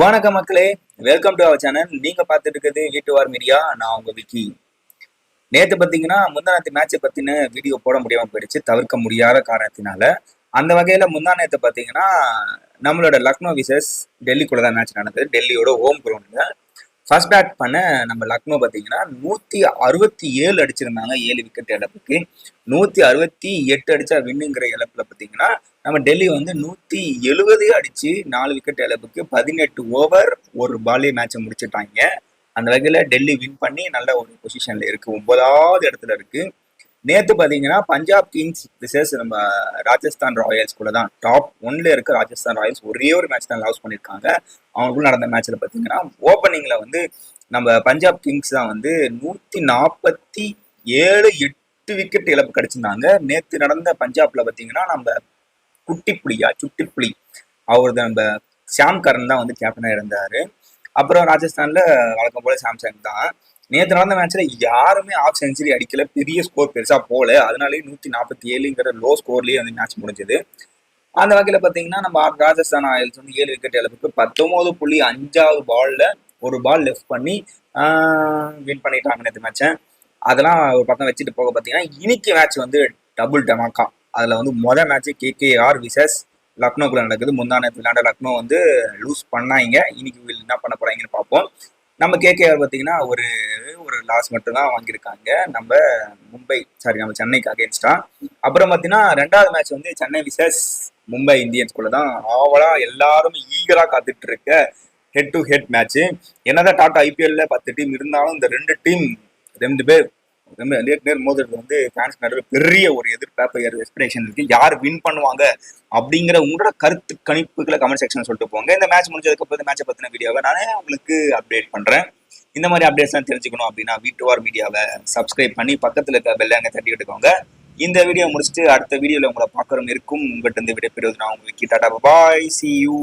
வணக்கம் மக்களே. Welcome to our channel நீங்க பார்த்துட்டு இருக்கிறது வீட்டு வார் மீடியா. நான் உங்க விக்கி. நேத்து பாத்தீங்கன்னா முந்தானத்து மேட்சை பத்தின வீடியோ போட முடியாம போயிடுச்சு. தவிர்க்க முடியாத காரணத்தினால. அந்த வகையில முந்தா பார்த்தீங்கன்னா பாத்தீங்கன்னா நம்மளோட லக்னோ விசஸ் டெல்லிக்குள்ள தான் மேட்ச் நடந்தது. டெல்லியோட ஹோம் கிரவுண்ட்ல ஃபர்ஸ்ட் பேட் பண்ண நம்ம லக்னோ பார்த்தீங்கன்னா நூற்றி அறுபத்தி ஏழு அடிச்சிருந்தாங்க ஏழு விக்கெட் இழப்புக்கு. நூற்றி அறுபத்தி எட்டு அடிச்சா வின்னுங்கிற இழப்புல பார்த்தீங்கன்னா நம்ம டெல்லி வந்து நூற்றி எழுபது அடிச்சு நாலு விக்கெட் இழப்புக்கு பதினெட்டு ஓவர் ஒரு பாலே மேட்சை முடிச்சுட்டாங்க. அந்த வகையில் டெல்லி வின் பண்ணி நல்ல ஒரு பொசிஷனில் இருக்குது ஒன்பதாவது இடத்துல இருக்குது நேத்து பாத்தீங்கன்னா பஞ்சாப் கிங்ஸ் விசஸ் நம்ம ராஜஸ்தான் ராயல்ஸ் கூட தான் டாப் ஒன்ல இருக்க ராஜஸ்தான் ராயல்ஸ் ஒரே ஒரு மேட்ச் தான் லாஸ் பண்ணிருக்காங்க. அவங்களுக்குள்ள நடந்த மேட்ச்ல பாத்தீங்கன்னா ஓப்பனிங்ல வந்து நம்ம பஞ்சாப் கிங்ஸ் தான் வந்து நூத்தி நாற்பத்தி ஏழு எட்டு விக்கெட் இழப்பு கிடைச்சிருந்தாங்க. நேத்து நடந்த பஞ்சாப்ல பாத்தீங்கன்னா நம்ம குட்டிப்புலியா சுட்டிப்புலி அவர் நம்ம ஷாம் கரன் தான் வந்து கேப்டனா இருந்தாரு. அப்புறம் ராஜஸ்தான்ல வழக்கம் போல சாம்சங் தான். நேற்று நடந்த மேட்ச்ல யாருமே ஆஃப் செஞ்சுரி அடிக்கல. பெரிய ஸ்கோர் பெருசா போல அதனாலேயே நூத்தி நாற்பத்தி ஏழுங்கிற லோ ஸ்கோர்லயே வந்து மேட்ச் முடிஞ்சது. அந்த வகையில பாத்தீங்கன்னா நம்ம ராஜஸ்தான் ஆயில்ஸ் வந்து ஏழு விக்கெட் இழப்புக்கு பத்தொன்பது புள்ளி அஞ்சாவது பால்ல ஒரு பால் லெஃப்ட் பண்ணி வின் பண்ணிட்டாங்க நேற்று மேட்சை அதெல்லாம் ஒரு பக்கம் வச்சுட்டு போக பார்த்தீங்கன்னா இன்னைக்கு மேட்ச் வந்து டபுள் டமாக்கா. அதில் வந்து மொதல் மேட்ச் கேகேஆர் விசஸ் லக்னோக்குள்ள நடக்குது. முந்தா நேரத்தில் விளையாண்ட லக்னோ வந்து லூஸ் பண்ணாங்க. இன்னைக்கு என்ன பண்ண போறாங்கன்னு பார்ப்போம் நம்ம கேகேஆர் பார்த்தீங்கன்னா ஒரு ஒரு லாஸ் மட்டும் தான் வாங்கியிருக்காங்க. நம்ம மும்பை சாரி நம்ம சென்னைக்கு அகேன்ஸ்டா அப்புறம் பார்த்தீங்கன்னா ரெண்டாவது மேட்ச் வந்து சென்னை விசஸ் மும்பை இந்தியன்ஸ்குள்ள தான் ஆவலா எல்லாரும் ஈகரா காத்துட்டு இருக்க ஹெட் டு ஹெட் மேட்ச் என்னதான் டாட்டா ஐபிஎல்ல பத்து டீம் இருந்தாலும் இந்த ரெண்டு டீம் ரெண்டு பேர் நேர் நேர் மோதுறது வந்து ஃபேன்ஸ் நடுவில் பெரிய ஒரு எதிர்பார்ப்பு எக்ஸ்பெக்டேஷன் இருக்கு. யார் வின் பண்ணுவாங்க அப்படிங்கிற உங்களோட கருத்து கணிப்புகளை கமெண்ட் செக்ஷன் சொல்லிட்டு போங்க. இந்த மேட்ச் முடிஞ்சதுக்கு அப்புறம் மேட்சை பத்தின வீடியோவை நானே உங்களுக்கு அப்டேட் பண்றேன். இந்த மாதிரி அப்டேட்ஸ்லாம் தெரிஞ்சுக்கணும் அப்படின்னா வீட்டு வார் மீடியாவை சப்ஸ்கிரைப் பண்ணி பக்கத்தில் இருக்க பெல்லாங்க தட்டி விட்டுக்கோங்க. இந்த வீடியோ முடிச்சுட்டு அடுத்த வீடியோவில் உங்களை பார்க்குறோம் இருக்கும். உங்கள்கிட்ட இருந்து விடைபெறுவது நான் உங்களுக்கு டாடா பாய் சி யூ